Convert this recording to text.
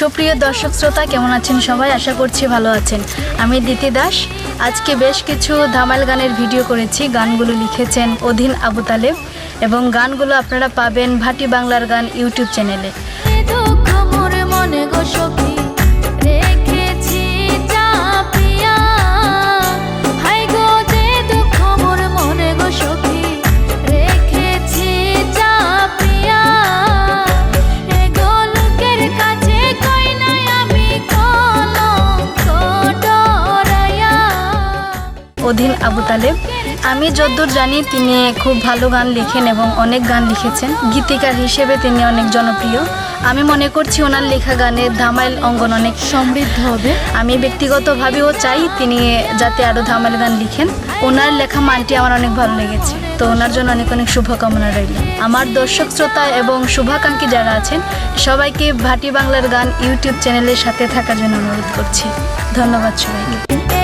সুপ্রিয় দর্শক শ্রোতা, কেমন আছেন সবাই? আশা করছি ভালো আছেন। আমি দিতি দাস। আজকে বেশ কিছু ধামাল গানের ভিডিও করেছি। গানগুলো লিখেছেন অধীন আবু তালেব এবং গানগুলো আপনারা পাবেন ভাটি বাংলার গান ইউটিউব চ্যানেলে। অধীন আবু তালেব। আমি যদ্দূর জানি তিনি খুব ভালো গান লিখেন এবং অনেক গান লিখেছেন। গীতিকার হিসেবে তিনি অনেক জনপ্রিয়। আমি মনে করছি ওনার লেখা গানের ধামাইল অঙ্গন অনেক সমৃদ্ধ হবে। আমি ব্যক্তিগতভাবেও চাই তিনি যাতে আরও ধামাইল গান লিখেন। ওনার লেখা মানটি আমার অনেক ভালো লেগেছে। তো ওনার জন্য অনেক অনেক শুভকামনা রইল। আমার দর্শক, শ্রোতা এবং শুভাকাঙ্ক্ষী যারা আছেন, সবাইকে ভাটি বাংলার গান ইউটিউব চ্যানেলের সাথে থাকার জন্য অনুরোধ করছি। ধন্যবাদ সবাইকে।